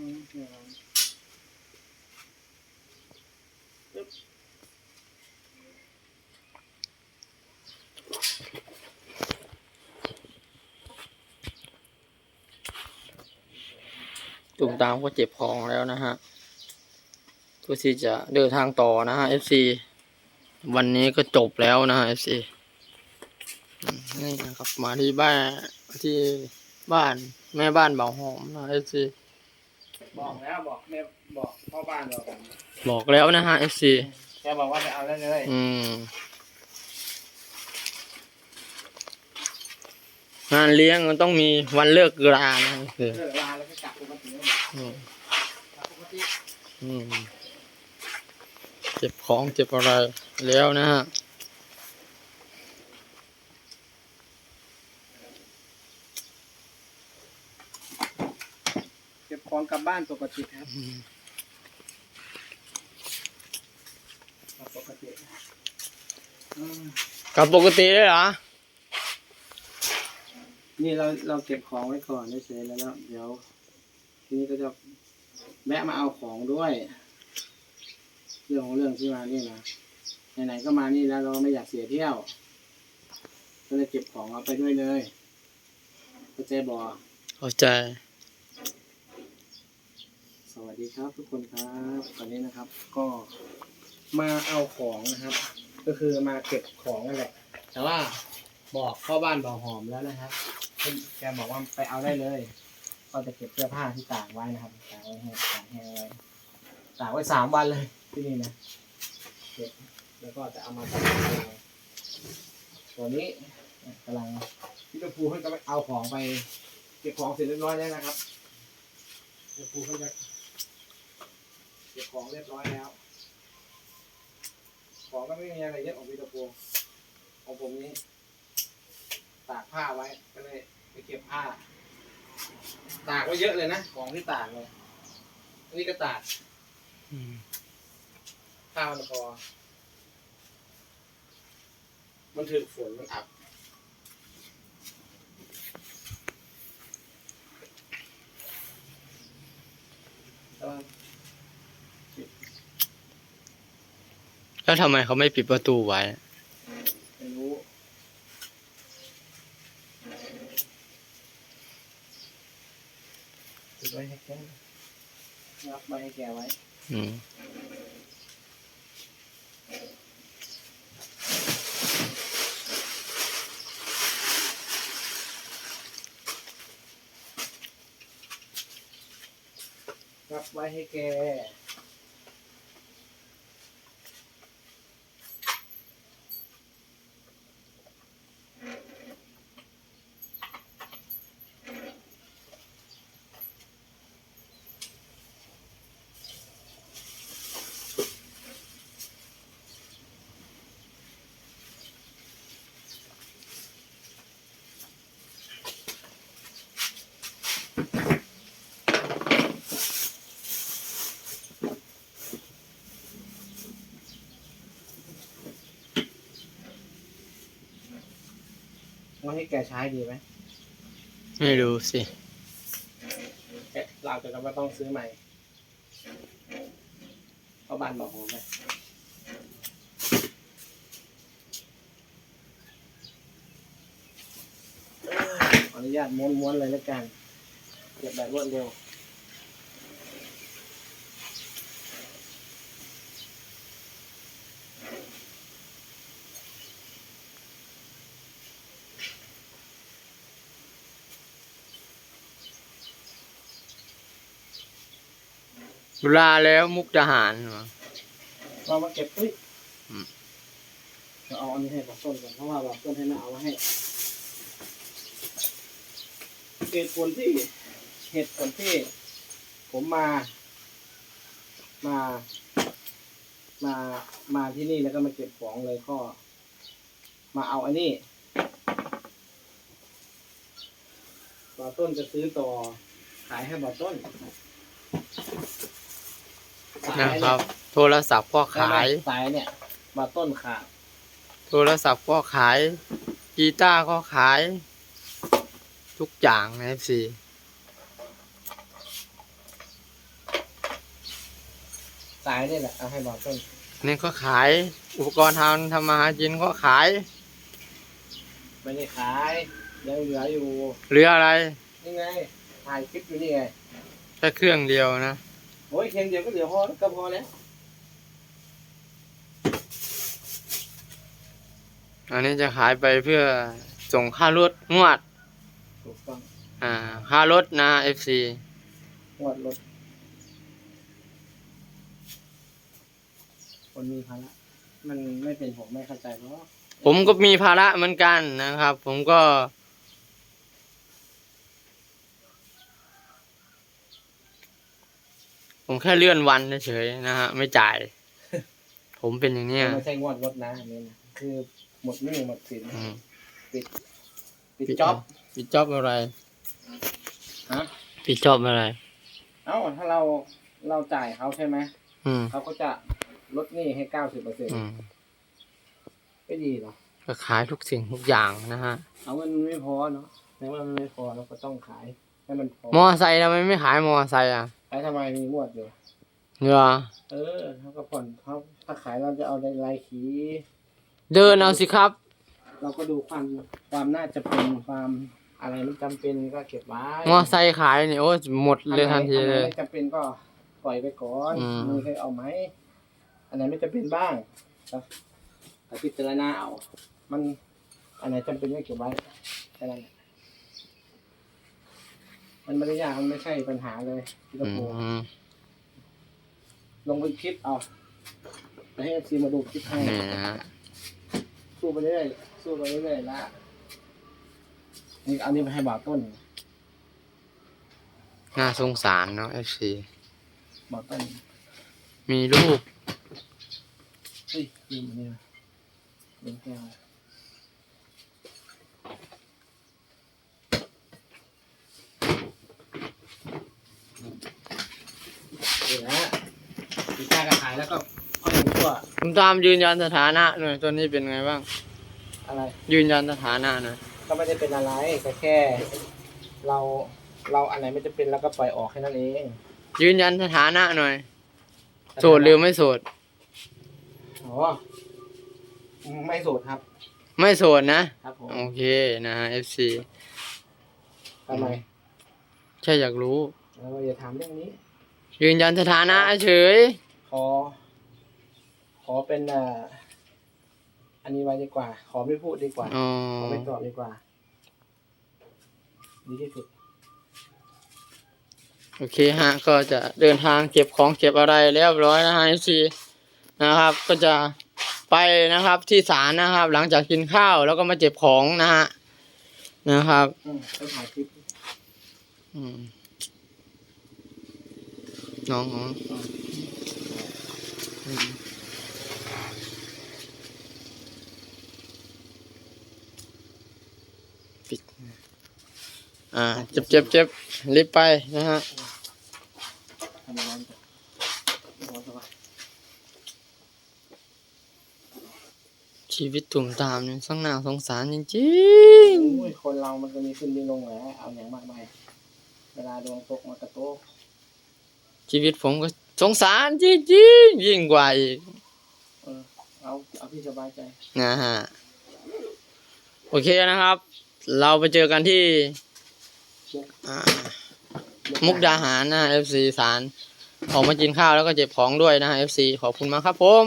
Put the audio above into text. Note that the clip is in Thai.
ตุ่มตามก็เจ็บของแล้วนะฮะเพื่อที่จะเดินทางต่อนะฮะ FC วันนี้ก็จบแล้วนะฮะ FC อืมนี่นะครับมาที่บ้านที่บ้านแม่บ้านเบาหอมนะ FC บอกแล้วบอกแม่บอกพ่อบ้านบอกกันบอกแล้วนะฮะ FC แกบอกว่าจะเอาได้เลยอืม งานเลี้ยงมันต้องมีวันเลิกรานะคือเลิกลาแล้วก็กลับปกติแล้วอืมกลับปกติอืม เจ็บของเจ็บอะไรแล้วนะฮะ เก็ บของกลับบ้านปกติครับอืมกลับปกติอืมกลับปกติเลยเหรอ นี่เราเราเก็บของไว้ก่อนเฉยๆแล้วเนาะเดี๋ยว ทีนี้ก็จะแวะมาเอาของด้วย เรื่องของเรื่องที่มานี่นะไหนๆก็มานี่แล้วเราไม่อยากเสียเที่ยว ก็เลยเก็บของเอาไปด้วยเลยเข้าใจบอเข้าใจ สวัสดีครับทุกคนครับตอนนี้นะครับ ก็มาเอาของนะครับ ก็คือมาเก็บของนั่นแหละ แต่ว่าบอกพ่อบ้านบอกหอมแล้วนะครับแกบอกว่าไปเอาได้เลย ก็จะเก็บเสื้อผ้าที่ตากไว้นะครับตากไว้ให้ตากแห้งไว้ตากไว้สามวันเลยที่นี่นะเก็บแล้วก็จะเอามาทำอะไรตัวนี้กำลังพี่ตะพูเพิ่งจะไปเอาของไป เก็บของเสร็จเรียบร้อยแล้วนะครับพี่ตะพูเพิ่งจะ เก็บของเรียบร้อยแล้ว ของก็ไม่มีอะไรเยอะของพี่ตะพูของผมนี้ ตากผ้าไว้ ก็เลยไปเก็บผ้า ตากไว้เยอะเลยนะ ของที่ตากเลยอันนี้ก็ตากอืมผ้ามันพอ มันถึกฝนมันอับแต่ว่า แล้วทำไมเขาไม่ปิดประตูไว้ ไม่รู้ติดไว้ให้แกรับไว้ให้แกไว้ อืมรับไว้ให้แก ไว้ให้แกใช้ดีไหมไม่รู้สิแกเราจะก็ไม่ต้องซื้อใหม่เพราะบ้านบอกผมไหมขออนุญาตม้วนๆเลยแล้วกันเก็บแบบรวดเร็ว ลาแล้วมุกดาหารเหรอเรามาเก็บอุ้ยจะเอาอันนี้ให้บอกต้นก่อนเพราะว่าบอกต้นให้มาเอาไว้ให้เหตุผลที่เหตุผลที่ ผมมา มา มามาที่นี่แล้วก็มาเก็บของเลยก็มาเอาอันนี้บ่อต้นจะซื้อต่อขายให้บ่อต้น สายนะเนี่ยครับ โทรศัพท์ก็ขาย สายเนี่ยบ่อต้นขาดโทรศัพท์ก็ขาย กีตาร์ก็ขาย ทุกอย่างนะสิขายนี่แหละเอาให้บอกต้นนี่ก็ขาย อุปกรณ์ทำทำมาหากินก็ขาย ไม่ได้ขายยังเหลืออยู่ เหลืออะไร นี่ไงถ่ายคลิปอยู่นี่ไงแค่เครื่องเดียวนะ โอ้ยเพียงเดียวก็เหลือพอก็พอแล้ว อันนี้จะขายไปเพื่อส่งค่ารถงวด ถูกต้องอ่า ค่ารถนะ FC งวดรถคนมีภาระมันไม่เป็นผมไม่เข้าใจเพราะ ผมก็มีภาระเหมือนกันนะครับ ผมก็ ผมแค่เลื่อนวันเฉยๆนะฮะ ไม่จ่าย ผมเป็นอย่างเนี้ยไม่ใช่งวดรถนะอันนี้นะคือหมดหนี้หมดสินอืมปิดปิดจ็อบ ปิดจ็อบอะไรฮะ ปิดจ็อบอะไร เอ้าถ้าเราเราจ่ายเขาใช่ไหมอืม เขาก็จะลดหนี้ให้เก้าสิบเปอร์เซ็นต์อืมไม่ดีเหรอก็ขายทุกสิ่งทุกอย่างนะฮะ เอามันไม่พอเนาะในเมื่อมันไม่พอเราก็ต้องขายให้มันพอมอไซค์ทำไมไม่ขายมอไซค์อะ ขายทำไมมีงวดอยู่ เหรอเออเขาก็ผ่อนเขาถ้าขายเราจะเอาในรายขีเดินเอาสิครับ เราก็ดูความความน่าจะเป็นความอะไรมันจำเป็นก็เก็บไว้มอไซค์ขายนี่โอ้หมดเลยทันทีอันไหเลยไม่จำเป็นก็ปล่อยไปก่อนอืม มึงเคยเอาไหมอันไหนไม่จำเป็นบ้างครับแต่พิจารณาเอา มันอันไหนจำเป็นก็เก็บไว้แค่นั้นแหละ มันไม่ได้ยากมันไม่ใช่ปัญหาเลยที่อืต้องกลัวมลงไปคลิปเอาไปให้เอฟซีมาดูคลิปให้นี่นะฮะสู้ไปเรื่อยสู้ไปเรื่อยๆละนี่เอานี้ไปให้บ่าวต้นน่าสงสารเนาะ FC บ่าวต้นมีลูกเฮ้ยลืมอันนี้นะลืมแก้ว นี่นะพี่กล้ากระขายแล้วก็ค่อยดูทั่วคุณตามยืนยันสถานะหน่อยตัวนี้เป็นไงบ้าง อะไร ยืนยันสถานะหน่อยก็ไม่ได้เป็นอะไรแต่แค่ เราเราอันไหนไม่จะเป็นเราก็ปล่อยออกแค่นั้นเองยืนยันสถานะหน่อย โสดหรือไม่โสด อ๋อไม่โสดครับ ไม่โสดนะ ครับผมโอเคนะฮะ FC ทำไมแค่อยากรู้ เราอย่าถามเรื่องนี้ ยืนยันสถานะเฉย ขอ ขอเป็นอ่าอันนี้ไว้ดีกว่า ขอไม่พูดดีกว่า อ๋อ ขอไม่ตอบดีกว่า ดีที่สุด โอเคฮะ ก็จะเดินทางเก็บของเก็บอะไรเรียบร้อยนะฮะ FC นะครับ ก็จะไปนะครับที่ศาลนะครับ หลังจากกินข้าวแล้วก็มาเจ็บของนะฮะนะครับ อืมไปถ่ายคลิป อืม น้องอ๋ออืมปิด อ่า เจ็บเจ็บเจ็บรีบไปนะฮะชีวิตตุ่มตามเนี่ยสังนาสงสารจริงโอ้ยคนเรามันก็มีขึ้นมีลงแหละเอาอย่างมากมาย เวลาดวงตกมันกระโตก ชีวิตผมก็สงสารจริงๆยิ่งกว่าอีกเออเอาเอาที่สบายใจนะฮะโอเคนะครับ เราไปเจอกันที่อ่ามุกดาหารนะ FC สารออกมากินข้าวแล้วก็เจ็บของด้วยนะ FC ขอบคุณมากครับผม